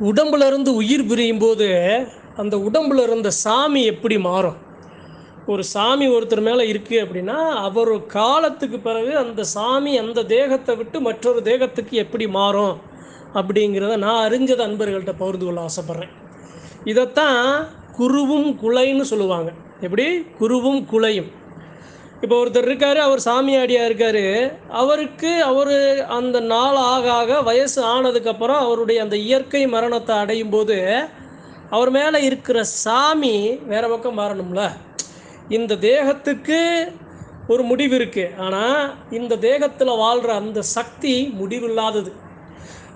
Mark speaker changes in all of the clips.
Speaker 1: உடம்புல இருந்து உயிர் பிரியும் போது அந்த உடம்புல இருந்த சாமி எப்படி மாறும்? ஒரு சாமி ஒருத்தர் மேலே இருக்குது அப்படின்னா அவர் காலத்துக்கு பிறகு அந்த சாமி அந்த தேகத்தை விட்டு மற்றொரு தேகத்துக்கு எப்படி மாறும் அப்படிங்கிறத நான் அறிஞ்சதை அன்பர்கள்ட்ட பகிர்ந்து கொள்ள ஆசைப்பட்றேன். இதைத்தான் குருவும் குலைன்னு சொல்லுவாங்க. எப்படி? குருவும் குலையும். இப்போ ஒருத்தர் இருக்கார் அவர் சாமியாடியா இருக்கார். அவருக்கு அவர் அந்த நாள் ஆக ஆக வயசு ஆனதுக்கப்புறம் அவருடைய அந்த இயற்கை மரணத்தை அடையும் போது அவர் மேலே இருக்கிற சாமி வேற பக்கம் மாறணும்ல. இந்த தேகத்துக்கு ஒரு முடிவு இருக்குது ஆனால் இந்த தேகத்தில் வாழ்கிற அந்த சக்தி முடிவில்லாதது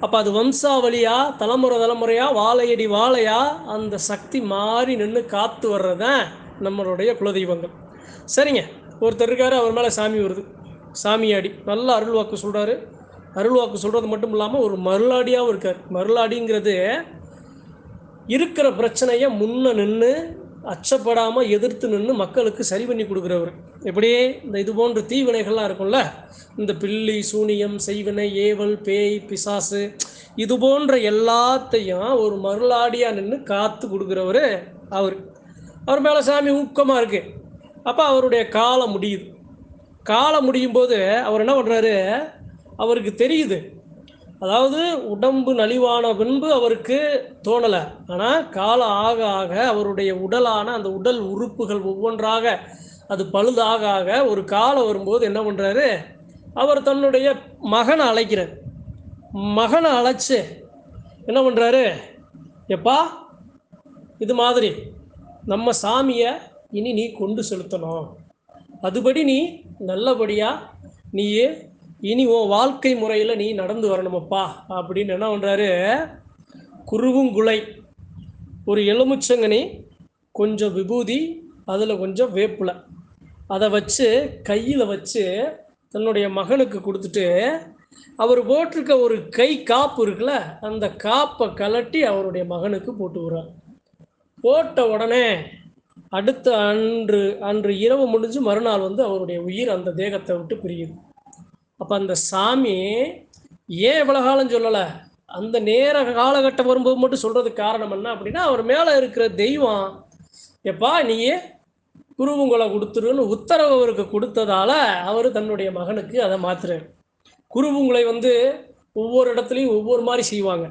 Speaker 1: அப்போ அது வம்சாவளியாக தலைமுறை தலைமுறையாக வாழையடி வாழையாக அந்த சக்தி மாறி நின்று காத்து வர்றதான் நம்மளுடைய குலதெய்வங்கள். சரிங்க? ஒருத்தர் இருக்கார் அவர் மேலே சாமி வருது. சாமியாடி நல்ல அருள் வாக்கு சொல்கிறாரு அருள் வாக்கு சொல்கிறது மட்டும் இல்லாமல் ஒரு மருளாடியாகவும் இருக்கார். மருளாடிங்கிறது இருக்கிற பிரச்சனையை முன்ன நின்று அச்சப்படாமல் எதிர்த்து நின்று மக்களுக்கு சரி பண்ணி கொடுக்குறவர். எப்படியே இந்த இது போன்ற தீவினைகள்லாம் இருக்கும்ல. இந்த பில்லி சூனியம் செய்வினை ஏவல் பேய் பிசாசு இது போன்ற எல்லாத்தையும் ஒரு மருளாடியாக நின்று காத்து கொடுக்குறவர் அவர். அவர் மேலே சாமி ஊக்கமாக இருக்குது அப்போ அவருடைய காலம் முடியுது. காலம் முடியும் போது அவர் என்ன பண்ணுறாரு அவருக்கு தெரியுது. அதாவது உடம்பு நலிவான பின்பு அவருக்கு தோணலை. ஆனால் காலம் ஆக ஆக அவருடைய உடலான அந்த உடல் உறுப்புகள் ஒவ்வொன்றாக அது பழுதாக ஆக ஒரு காலம் வரும்போது என்ன பண்ணுறாரு அவர் தன்னுடைய மகனை அழைக்கிறார். மகனை அழைச்சி என்ன பண்ணுறாரு எப்பா இது மாதிரி நம்ம சாமியை இனி நீ கொண்டு செலுத்தணும். அதுபடி நீ நல்லபடியாக நீ இனி உன் வாழ்க்கை முறையில் நீ நடந்து வரணுமப்பா. அப்படின்னு என்ன பண்ணுறாரு குருவுங்குலை ஒரு எலுமிச்சங்கனி கொஞ்சம் விபூதி அதில் கொஞ்சம் வேப்பில். அதை வச்சு கையில் வச்சு தன்னுடைய மகனுக்கு கொடுத்துட்டு அவர் போட்டிருக்க ஒரு கை காப்பு இருக்குல்ல அந்த காப்பை கலட்டி அவருடைய மகனுக்கு போட்டு விடுறார். போட்ட உடனே அடுத்த அன்று அன்று இரவு முடிஞ்சு மறுநாள் வந்து அவருடைய உயிர் அந்த தேகத்தை விட்டு பிரியுது. அப்போ அந்த சாமி ஏன் இவ்வளோ காலம் சொல்லலை? அந்த நேர காலகட்டம் வரும்போது மட்டும் சொல்கிறதுக்கு காரணம் என்ன அப்படின்னா அவர் மேலே இருக்கிற தெய்வம் எப்பா நீயே குருவுங்களை கொடுத்துருன்னு உத்தரவு அவருக்கு கொடுத்ததால அவர் தன்னுடைய மகனுக்கு அதை மாத்துறாரு. குருவுங்களை வந்து ஒவ்வொரு இடத்துலையும் ஒவ்வொரு மாதிரி செய்வாங்க.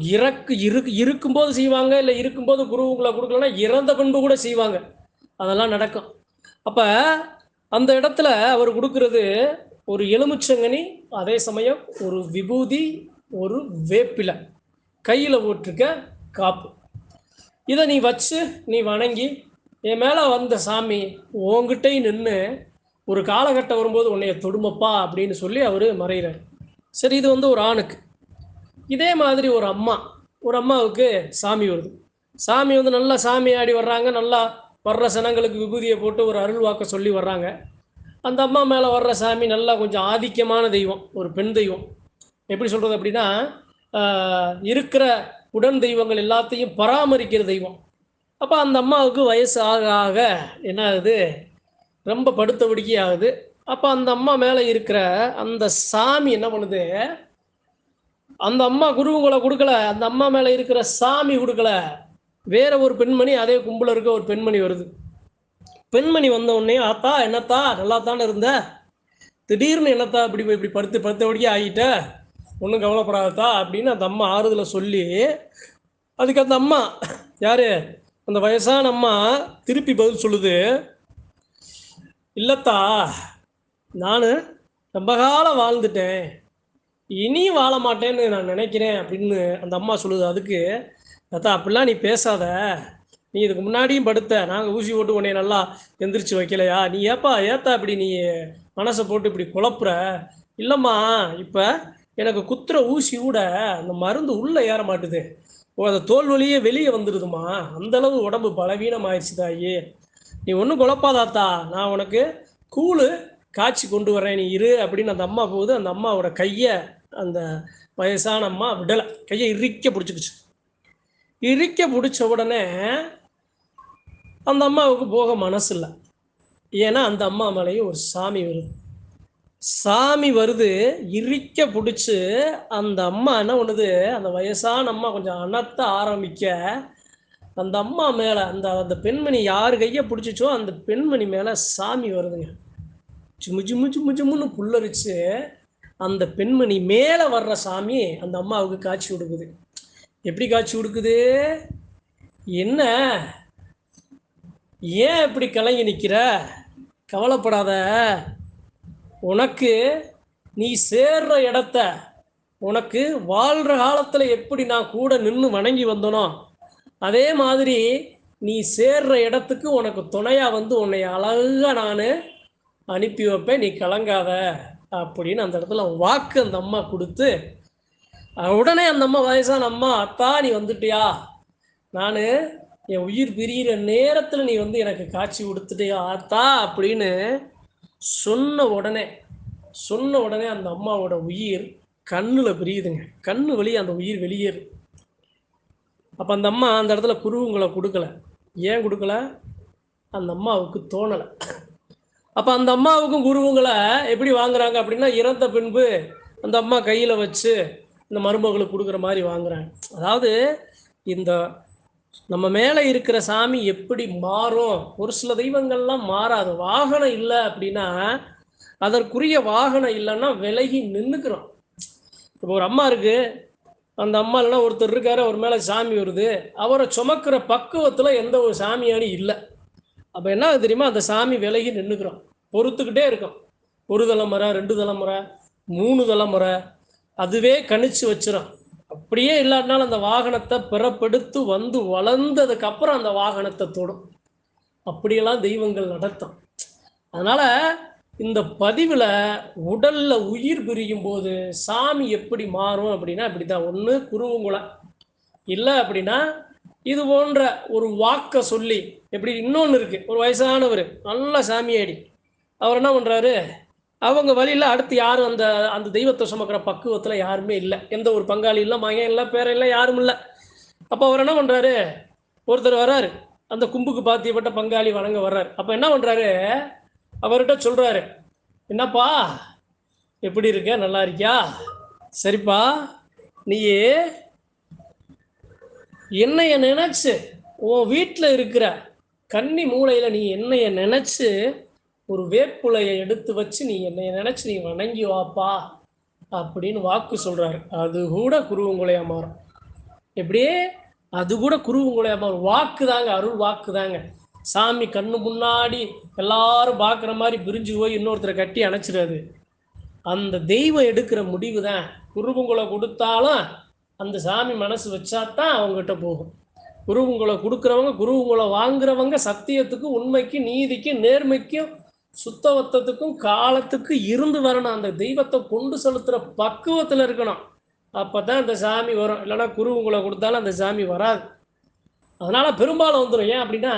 Speaker 1: இறக்கு இருக்கு இருக்கும்போது செய்வாங்க இல்லை இருக்கும்போது குருவுங்களை கொடுக்கலன்னா இறந்த பண்பு கூட செய்வாங்க. அதெல்லாம் நடக்கும். அப்போ அந்த இடத்துல அவர் கொடுக்கறது ஒரு எலுமிச்சங்கனி அதே சமயம் ஒரு விபூதி ஒரு வேப்பிலை. கையில் போட்டிருக்க காப்பு. இதை நீ வச்சு நீ வணங்கி என் மேலே வந்த சாமி உங்ககிட்டயும் நின்று ஒரு காலகட்டம் வரும்போது உன்னைய தொடுமப்பா அப்படின்னு சொல்லி அவர் மறைகிறார் சரி இது வந்து ஒரு ஆணுக்கு. இதே மாதிரி ஒரு அம்மா ஒரு அம்மாவுக்கு சாமி வருது. சாமி வந்து நல்லா சாமி ஆடி வர்றாங்க நல்லா வர்ற சனங்களுக்கு விபூதியை போட்டு ஒரு அருள் வாக்க சொல்லி வர்றாங்க. அந்த அம்மா மேலே வர்ற சாமி நல்லா கொஞ்சம் ஆதிக்கமான தெய்வம் ஒரு பெண் தெய்வம். எப்படி சொல்கிறது அப்படின்னா இருக்கிற உடன் தெய்வங்கள் எல்லாத்தையும் பராமரிக்கிற தெய்வம். அப்போ அந்த அம்மாவுக்கு வயசு ஆக ஆக என்ன ஆகுது ரொம்ப படுத்தபடிக்கே ஆகுது. அப்போ அந்த அம்மா மேலே இருக்கிற அந்த சாமி என்ன பண்ணுது? அந்த அம்மா குருவுங்களை கொடுக்கல அந்த அம்மா மேலே இருக்கிற சாமி கொடுக்கல. வேற ஒரு பெண்மணி அதே கும்பல இருக்க ஒரு பெண்மணி வருது. பெண்மணி வந்த உடனே ஆத்தா என்னத்தா? நல்லா தானே இருந்த? திடீர்னு என்னத்தா இப்படி இப்படி படுத்து படுத்தபடியே ஆகிட்ட? ஒன்றும் கவலைப்படாதா அப்படின்னு அந்த அம்மா ஆறுதலை சொல்லி அதுக்கு அந்த அம்மா யாரு? அந்த வயசான அம்மா திருப்பி பதில் சொல்லுது இல்லத்தா நான் ரொம்ப காலம் வாழ்ந்துட்டேன். இனி வாழ மாட்டேன்னு நான் நினைக்கிறேன் அப்படின்னு அந்த அம்மா சொல்லுது. அதுக்கு தத்தா அப்படிலாம் நீ பேசாத. நீ இதுக்கு முன்னாடியும் படுத்த. நாங்கள் ஊசி போட்டு உன்னை நல்லா எந்திரிச்சு வைக்கலையா? நீ ஏப்பா ஏத்தா இப்படி நீ மனசை போட்டு இப்படி குழப்புற? இல்லைம்மா இப்போ எனக்கு குத்துற ஊசி கூட அந்த மருந்து உள்ளே ஏற மாட்டுது. ஓ அந்த தோல் வழியே வெளியே வந்துடுதுமா அந்தளவு உடம்பு பலவீனம் ஆயிடுச்சு தாயி. நீ ஒன்றும் குழப்பாதாத்தா நான் உனக்கு கூழு காய்ச்சி கொண்டு வரேன் நீ இரு அப்படின்னு அந்த அம்மா போகுது. அந்த அம்மாவோட கையை அந்த வயசான அம்மா விடலை. கையை இறுக்க பிடிச்சிக்கிச்சு. இறுக்க பிடிச்ச உடனே அந்த அம்மாவுக்கு போக மனசு இல்லை ஏன்னா அந்த அம்மா மேலேயும் ஒரு சாமி வருது. சாமி வருது இறுக்க பிடிச்சி அந்த அம்மா என்ன பண்ணுது? அந்த வயசான அம்மா கொஞ்சம் அனத்த ஆரம்பிக்க அந்த அம்மா மேலே அந்த அந்த பெண்மணி யார் கையை பிடிச்சிச்சோ அந்த பெண்மணி மேலே சாமி வருதுங்க. ஜிமு ஜிமு ஜிமு ஜிமுன்னு புல்லரிச்சு அந்த பெண்மணி மேலே வர்ற சாமி அந்த அம்மாவுக்கு காட்சி கொடுக்குது. எப்படி காட்சி கொடுக்குது? என்ன? ஏன் இப்படி கலங்கி நிற்கிற கவலைப்படாத. உனக்கு நீ சேர்ற இடத்த உனக்கு வாழ்கிற காலத்தில் எப்படி நான் கூட நின்று வணங்கி வந்தனோ அதே மாதிரி நீ சேர்ற இடத்துக்கு உனக்கு துணையாக வந்து உன்னை அழகாக நான் அனுப்பி வைப்பேன். நீ கலங்காத. அப்படின்னு அந்த இடத்துல வாக்கு அந்த அம்மா கொடுத்து உடனே அந்த அம்மா வயசான அம்மா அத்தா நீ வந்துட்டியா? நான் என் உயிர் பிரியிற நேரத்தில் நீ வந்து எனக்கு காட்சி கொடுத்துட்டியா ஆத்தா? அப்படின்னு சொன்ன உடனே சொன்ன உடனே அந்த அம்மாவோட உயிர் கண்ணில் பிரியுதுங்க. கண்ணு வெளியே அந்த உயிர் வெளியேறு அப்போ அந்த அம்மா அந்த இடத்துல குருவுங்களை கொடுக்கல. ஏன் கொடுக்கல? அந்த அம்மாவுக்கு தோணலை. அப்போ அந்த அம்மாவுக்கும் குருவுங்களை எப்படி வாங்குறாங்க அப்படின்னா இறந்த பின்பு அந்த அம்மா கையில் வச்சு இந்த மருமகளுக்கு கொடுக்குற மாதிரி வாங்குறாங்க. அதாவது இந்த நம்ம மேலே இருக்கிற சாமி எப்படி மாறும்? ஒரு சில தெய்வங்கள்லாம் மாறாது. வாகனம் இல்லை அப்படின்னா அதற்குரிய வாகனம் இல்லைன்னா விலகி நின்றுக்கிறோம் இப்போ ஒரு அம்மா இருக்கு. அந்த அம்மா இல்லைன்னா ஒருத்தர் இருக்காரு அவர் மேலே சாமி வருது. அவரை சுமக்கிற பக்குவத்தில் எந்த ஒரு சாமியானி இல்லை. அப்போ என்ன தெரியுமா? அந்த சாமி விலகி நின்றுக்கிறோம் பொறுத்துக்கிட்டே இருக்கும் ஒரு தலைமுறை ரெண்டு தலைமுறை மூணு தலைமுறை அதுவே கணிச்சு வச்சிடும் அப்படியே இல்லாட்டினாலும் அந்த வாகனத்தை பிறப்படுத்து வந்து வளர்ந்ததுக்கு அப்புறம் அந்த வாகனத்தை தொடும். அப்படியெல்லாம் தெய்வங்கள் நடத்தும். அதனால இந்த பதிவில் உடல்ல உயிர் பிரியும் போது சாமி எப்படி மாறும் அப்படின்னா இப்படிதான் ஒன்று குருவங்குளம் இல்லை அப்படின்னா இது போன்ற ஒரு வாக்கை சொல்லி எப்படி இன்னொன்று இருக்குது ஒரு வயசானவர் நல்ல சாமியாடி. அவர் என்ன பண்ணுறாரு அவங்க வழியில் அடுத்து யாரும் அந்த அந்த தெய்வத்தை சுமக்கிற பக்குவத்தில் யாருமே இல்லை. எந்த ஒரு பங்காளி இல்லை மகன் இல்லை பேர இல்லை யாரும் இல்லை. அப்போ அவர் என்ன பண்ணுறாரு ஒருத்தர் வர்றாரு. அந்த கும்புக்கு பாத்தியப்பட்ட பங்காளி வணங்க வர்றாரு. அப்போ என்ன பண்ணுறாரு அவர்கிட்ட சொல்கிறாரு என்னப்பா எப்படி இருக்க? நல்லா இருக்கியா? சரிப்பா நீயே என்னைய நினைச்சு உன் வீட்டில் இருக்கிற கன்னி மூலையில் நீ என்னைய நினைச்சு ஒரு வேப்புலையை எடுத்து வச்சு நீ என்னைய நினைச்சு நீ வணங்கி வாப்பா அப்படின்னு வாக்கு சொல்றாரு. அது கூட குருவங்குலையா மாறும். எப்படியே அது கூட குருவங்குலையா மாறும். வாக்கு தாங்க அருள் வாக்கு தாங்க. சாமி கண்ணு முன்னாடி எல்லாரும் பார்க்குற மாதிரி பிரிஞ்சு போய் இன்னொருத்தரை கட்டி அணைச்சிடாது. அந்த தெய்வம் எடுக்கிற முடிவு தான் குருவங்குலை கொடுத்தாலும் அந்த சாமி மனசு வச்சாதான் அவங்ககிட்ட போகும். குருவுங்களை கொடுக்குறவங்க குருவுங்களை வாங்குறவங்க சத்தியத்துக்கு உண்மைக்கு நீதிக்கு நேர்மைக்கும் சுத்தவத்தத்துக்கும் காலத்துக்கு இருந்து வரணும். அந்த தெய்வத்தை கொண்டு செலுத்துகிற பக்குவத்தில் இருக்கணும். அப்போ தான் அந்த சாமி வரும். இல்லைன்னா குருவுங்களை கொடுத்தாலும் அந்த சாமி வராது. அதனால் பெரும்பாலும் வந்துடும் ஏன் அப்படின்னா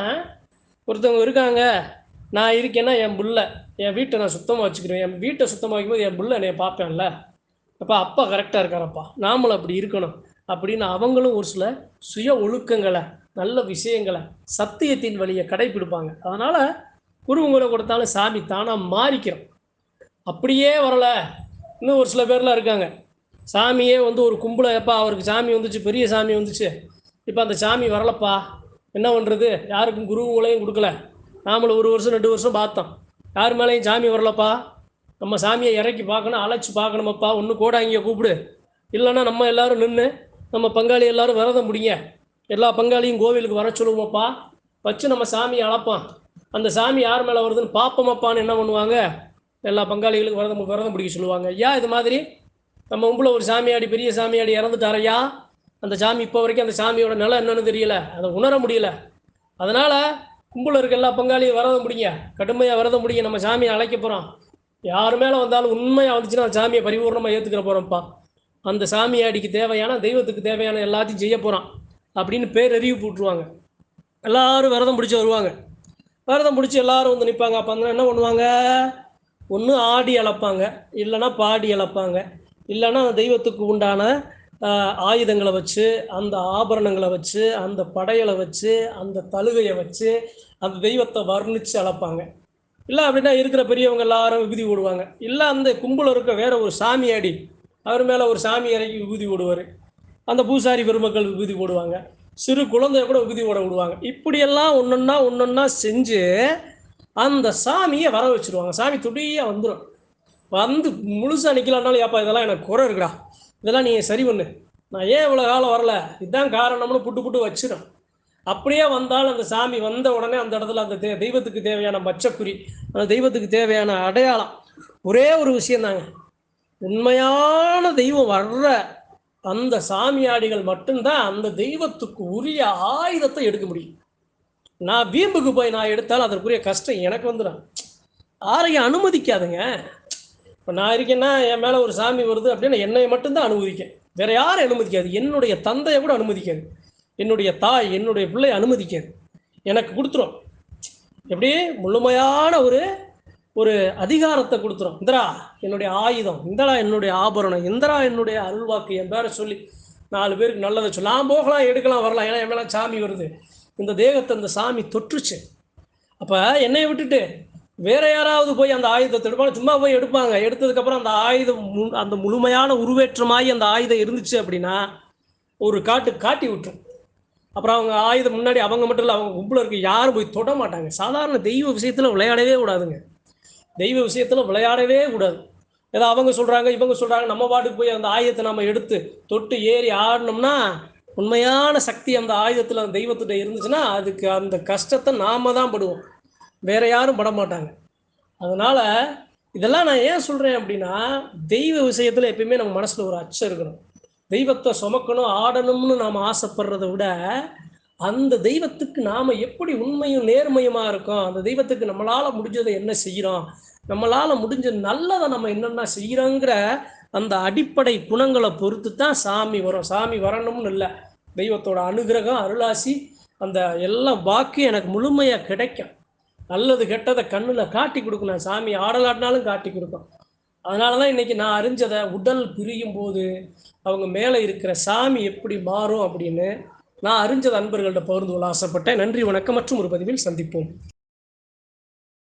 Speaker 1: ஒருத்தவங்க இருக்காங்க நான் இருக்கேன்னா என் புள்ள என் வீட்டை நான் சுத்தமாக வச்சுக்கிறேன். என் வீட்டை சுத்தமாக வைக்கும்போது என் புள்ள என்னைய பார்ப்பேன்ல. அப்பா அப்பா கரெக்டாக இருக்காரப்பா. நாமளும் அப்படி இருக்கணும். அப்படின்னு அவங்களும் ஒரு சில சுய ஒழுக்கங்களை நல்ல விஷயங்களை சத்தியத்தின் வழியை கடைப்பிடிப்பாங்க. அதனால் குருவுங்களை கொடுத்தாலும் சாமி தானாக மாறிக்கிறோம். அப்படியே வரல. இன்னும் ஒரு சில பேர்லாம் இருக்காங்க. சாமியே வந்து ஒரு கும்பலை எப்பா அவருக்கு சாமி வந்துச்சு பெரிய சாமி வந்துச்சு. இப்போ அந்த சாமி வரலப்பா. என்ன பண்ணுறது யாருக்கும் குருவுங்களையும் கொடுக்கல. நாமளும் ஒரு வருஷம் ரெண்டு வருஷம் பார்த்தோம். யார் மேலேயும் சாமி வரலப்பா? நம்ம சாமியை இறக்கி பார்க்கணும் அழைச்சி பார்க்கணுமப்பா ஒன்று கூட அங்கே கூப்பிடு. இல்லைன்னா நம்ம எல்லாரும் நின்று நம்ம பங்காளி எல்லாரும் விரதம் முடிங்க. எல்லா பங்காளியும் கோவிலுக்கு வர சொல்லுவோம்ப்பா. வச்சு நம்ம சாமியை அழைப்போம். அந்த சாமி யார் மேலே வருதுன்னு பார்ப்போமப்பான்னு என்ன பண்ணுவாங்க? எல்லா பங்காளிகளுக்கும் விரதம் விரதம் பிடிக்க சொல்லுவாங்க. ஐயா இது மாதிரி நம்ம உம்புல ஒரு சாமியாடி பெரிய சாமியாடி இறந்துட்டாரையா அந்த சாமி இப்போ வரைக்கும் அந்த சாமியோட நிலை என்னன்னு தெரியல. அதை உணர முடியல. அதனால் கும்பலில் இருக்க எல்லா பங்காளியும் விரதம் முடிங்க. கடுமையாக விரதம் முடிங்க. நம்ம சாமியை அழைக்க போகிறோம் யார் மேலே வந்தாலும் உண்மையாக வந்துச்சுன்னா சாமியை பரிபூர்ணமாக ஏற்றுக்கிற போகிறோம்ப்பா அந்த சாமி ஆடிக்கு தேவையான தெய்வத்துக்கு தேவையான எல்லாத்தையும் செய்ய போகிறான் அப்படின்னு பேர் அறிவு போட்டுருவாங்க எல்லாரும் விரதம் பிடிச்சி வருவாங்க. விரதம் பிடிச்சி எல்லாரும் வந்து நிற்பாங்க அப்போ அந்த என்ன பண்ணுவாங்க? ஒன்று ஆடி அளப்பாங்க இல்லைன்னா பாடி அளப்பாங்க இல்லைன்னா அந்த தெய்வத்துக்கு உண்டான ஆயுதங்களை வச்சு அந்த ஆபரணங்களை வச்சு அந்த படையலை வச்சு அந்த தழுகையை வச்சு அந்த தெய்வத்தை வர்ணித்து அளப்பாங்க இல்லை அப்படின்னா இருக்கிற பெரியவங்க எல்லாரும் விபூதி போடுவாங்க இல்லை அந்த கும்பல இருக்க வேற ஒரு சாமியாடி அவர் மேலே ஒரு சாமி இறக்கி விபூதி போடுவார் அந்த பூசாரி பெருமக்கள் விபூதி போடுவாங்க சிறு குழந்தைய கூட விபூதி போட விடுவாங்க. இப்படியெல்லாம் ஒன்றுன்னா ஒன்றுன்னா செஞ்சு அந்த சாமியை வர வச்சுருவாங்க. சாமி துடியாக வந்துடும் வந்து முழுசாக நிற்கலான்னாலும் ஏப்பா இதெல்லாம் எனக்கு குறை இருக்குடா. இதெல்லாம் நீங்கள் சரி பண்ணு. நான் ஏன் இவ்வளோ காலம் வரல? இதுதான் காரணம்னு புட்டு புட்டு வச்சிடும் அப்படியே வந்தாலும் அந்த சாமி வந்த உடனே அந்த இடத்துல அந்த தே தெய்வத்துக்கு தேவையான மச்சக்குறி அந்த தெய்வத்துக்கு தேவையான அடையாளம் ஒரே ஒரு விஷயந்தாங்க. உண்மையான தெய்வம் வர்ற அந்த சாமியாடிகள் மட்டும்தான் அந்த தெய்வத்துக்கு உரிய ஆயுதத்தை எடுக்க முடியும். நான் வீம்புக்கு போய் நான் எடுத்தாலும் அதற்குரிய கஷ்டம் எனக்கு வந்துடும். யாரையும் அனுமதிக்காதுங்க. இப்போ நான் இருக்கேன்னா என் மேலே ஒரு சாமி வருது அப்படின்னா என்னை மட்டும்தான் அனுமதிக்கேன். வேற யாரும் அனுமதிக்காது. என்னுடைய தந்தையை கூட அனுமதிக்காது. என்னுடைய தாய் என்னுடைய பிள்ளை அனுமதிக்காது. எனக்கு கொடுத்துரும். எப்படி? முழுமையான ஒரு ஒரு அதிகாரத்தை கொடுத்துரும். இந்தரா என்னுடைய ஆயுதம் இந்தரா என்னுடைய ஆபரணம் இந்தரா என்னுடைய அருள்வாக்கு என் பேரை சொல்லி நாலு பேருக்கு நல்லதை சொல்லி நான் போகலாம் எடுக்கலாம் வரலாம் ஏன்னா என் மேலே சாமி வருது. இந்த தேகத்தை அந்த சாமி தொற்றுச்சு. அப்போ என்னை விட்டுட்டு வேற யாராவது போய் அந்த ஆயுதத்தை எடுப்பாங்க? சும்மா போய் எடுப்பாங்க. எடுத்ததுக்கப்புறம் அந்த ஆயுதம் அந்த முழுமையான உருவேற்றமாகி அந்த ஆயுதம் இருந்துச்சு அப்படின்னா ஒரு காட்டு காட்டி விட்டுரும். அப்புறம் அவங்க ஆயுதம் முன்னாடி அவங்க மட்டும் இல்லை அவங்க கும்பல இருக்க யாரும் போய் தொட மாட்டாங்க. சாதாரண தெய்வ விஷயத்தில் விளையாடவே கூடாதுங்க. தெய்வ விஷயத்தில் விளையாடவே கூடாது. ஏதோ அவங்க சொல்கிறாங்க இவங்க சொல்கிறாங்க நம்ம பாட்டுக்கு போய் அந்த ஆயுதத்தை நம்ம எடுத்து தொட்டு ஏறி ஆடினோம்னா உண்மையான சக்தி அந்த ஆயுதத்தில் அந்த தெய்வத்திட்ட இருந்துச்சுன்னா அதுக்கு அந்த கஷ்டத்தை நாம தான் படுவோம். வேற யாரும் பட மாட்டாங்க. அதனால் இதெல்லாம் நான் ஏன் சொல்கிறேன் அப்படின்னா தெய்வ விஷயத்தில் எப்பயுமே நம்ம மனசில் ஒரு அச்சம் இருக்கணும். தெய்வத்தை சுமக்கணும் ஆடணும்னு நாம் ஆசைப்படுறதை விட அந்த தெய்வத்துக்கு நாம் எப்படி உண்மையும் நேர்மையுமா இருக்கோம்? அந்த தெய்வத்துக்கு நம்மளால் முடிஞ்சதை என்ன செய்கிறோம் நம்மளால் முடிஞ்ச நல்லதை நம்ம என்னென்ன செய்கிறோங்கிற அந்த அடிப்படை குணங்களை பொறுத்து தான் சாமி வரும். சாமி வரணும்னு இல்லை. தெய்வத்தோட அனுகிரகம் அருளாசி அந்த எல்லாம் பாக்கி எனக்கு முழுமையாக கிடைக்கும். நல்லது கெட்டதை கண்ணில் காட்டி கொடுக்கணும். சாமி ஆடலாட்டினாலும் காட்டி கொடுக்கும். அதனால தான் இன்னைக்கு நான் அறிஞ்சதை உடல் பிரியும் போது அவங்க மேலே இருக்கிற சாமி எப்படி மாறும் அப்படின்னு நான் அறிஞ்சது அன்பர்கள்ட்ட பகிர்ந்து கொள்ள ஆசைப்பட்டேன். நன்றி வணக்கம் மற்றும் ஒரு பதிவில் சந்திப்போம்.